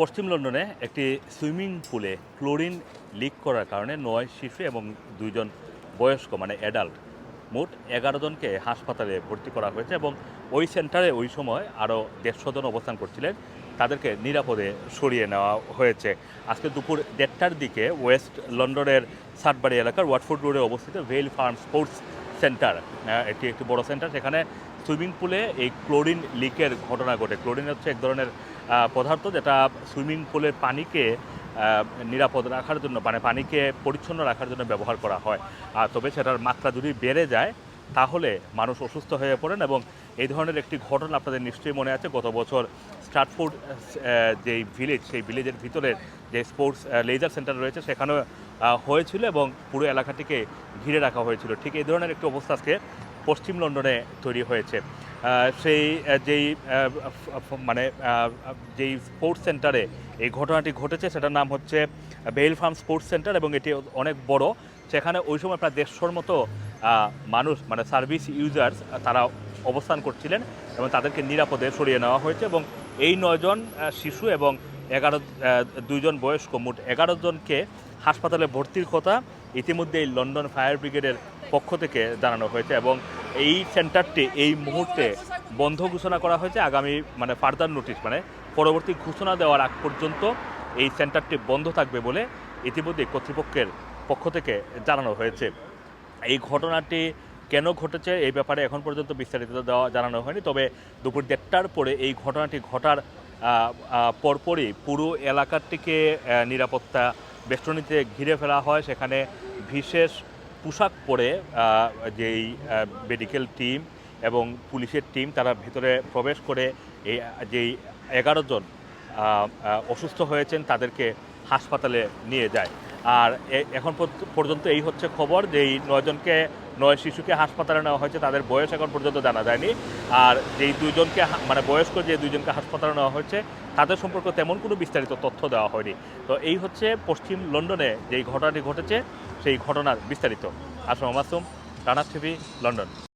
পশ্চিম লন্ডনে একটি সুইমিং পুলে ক্লোরিন লিক করার কারণে নয় শিশু এবং দুইজন বয়স্ক মানে অ্যাডাল্ট, মোট এগারো জনকে হাসপাতালে ভর্তি করা হয়েছে এবং ওই সেন্টারে ওই সময় আরও দেড়শো জন অবস্থান করছিলেন। তাদেরকে নিরাপদে সরিয়ে নেওয়া হয়েছে। আজকে দুপুর দেড়টার দিকে ওয়েস্ট লন্ডনের সাতবাড়ি এলাকার ওয়াটফোর্ড রোডে অবস্থিত ভেল ফার্ম স্পোর্টস সেন্টার এটি একটি বড় সেন্টার। সেখানে সুইমিং পুলে এই ক্লোরিন লিকের ঘটনা ঘটে। ক্লোরিন হচ্ছে এক ধরনের পদার্থ যেটা সুইমিং পুলের পানিকে নিরাপদ রাখার জন্য মানে পানিকে পরিচ্ছন্ন রাখার জন্য ব্যবহার করা হয়। আর তবে সেটার মাত্রা যদি বেড়ে যায় তাহলে মানুষ অসুস্থ হয়ে পড়েন এবং এই ধরনের একটি ঘটনা আপনাদের নিশ্চয়ই মনে আছে। গত বছর স্টার্টফোর্ড যেই ভিলেজ সেই ভিলেজের ভিতরে যে স্পোর্টস লেজার সেন্টার রয়েছে সেখানেও আহ, হয়েছিল এবং পুরো এলাকাটিকে ঘিরে রাখা হয়েছিল। ঠিক এই ধরনের একটি অবস্থা আজকে পশ্চিম লন্ডনে তৈরি হয়েছে। সেই যেই মানে যেই স্পোর্টস সেন্টারে এই ঘটনাটি ঘটেছে, সেটার নাম হচ্ছে বেইল ফার্ম স্পোর্টস সেন্টার এবং এটি অনেক বড়। সেখানে ওই সময় প্রায় দেড়শোর মতো মানুষ মানে সার্ভিস ইউজার্স তারা অবস্থান করছিলেন এবং তাদেরকে নিরাপদে সরিয়ে নেওয়া হয়েছে এবং এই নয়জন শিশু এবং এগারো দুইজন বয়স্ক, মোট এগারো জনকে হাসপাতালে ভর্তির কথা ইতিমধ্যেই লন্ডন ফায়ার ব্রিগেডের পক্ষ থেকে জানানো হয়েছে এবং এই সেন্টারটি এই মুহূর্তে বন্ধ ঘোষণা করা হয়েছে। আগামী মানে ফার্দার নোটিশ মানে পরবর্তী ঘোষণা দেওয়ার আগ পর্যন্ত এই সেন্টারটি বন্ধ থাকবে বলে ইতিমধ্যে কর্তৃপক্ষের পক্ষ থেকে জানানো হয়েছে। এই ঘটনাটি কেন ঘটেছে এই ব্যাপারে এখন পর্যন্ত বিস্তারিত দেওয়া জানানো হয়নি, তবে দুপুর দেড়টার পরে এই ঘটনাটি ঘটার পরপরই পুরো এলাকাটিকে নিরাপত্তা বেষ্টনীতে ঘিরে ফেলা হয়। সেখানে বিশেষ পোশাক পরে যেই মেডিকেল টিম এবং পুলিশের টিম তারা ভেতরে প্রবেশ করে, এই, যেই এগারো জন অসুস্থ হয়েছেন তাদেরকে হাসপাতালে নিয়ে যায়। আর এখন পর্য- পর্যন্ত এই হচ্ছে খবর যে এই নয়জনকে, নয় শিশুকে হাসপাতালে নেওয়া হয়েছে, তাদের বয়স এখন পর্যন্ত জানা যায়নি। আর যেই দুইজনকে মানে বয়স্ক যে দুইজনকে হাসপাতালে নেওয়া হয়েছে, তাদের সম্পর্কে তেমন কোনো বিস্তারিত তথ্য দেওয়া হয়নি। তো এই হচ্ছে পশ্চিম লন্ডনে যেই ঘটনাটি ঘটেছে, সেই ঘটনার বিস্তারিত। Assam Masum, Rana TV, London.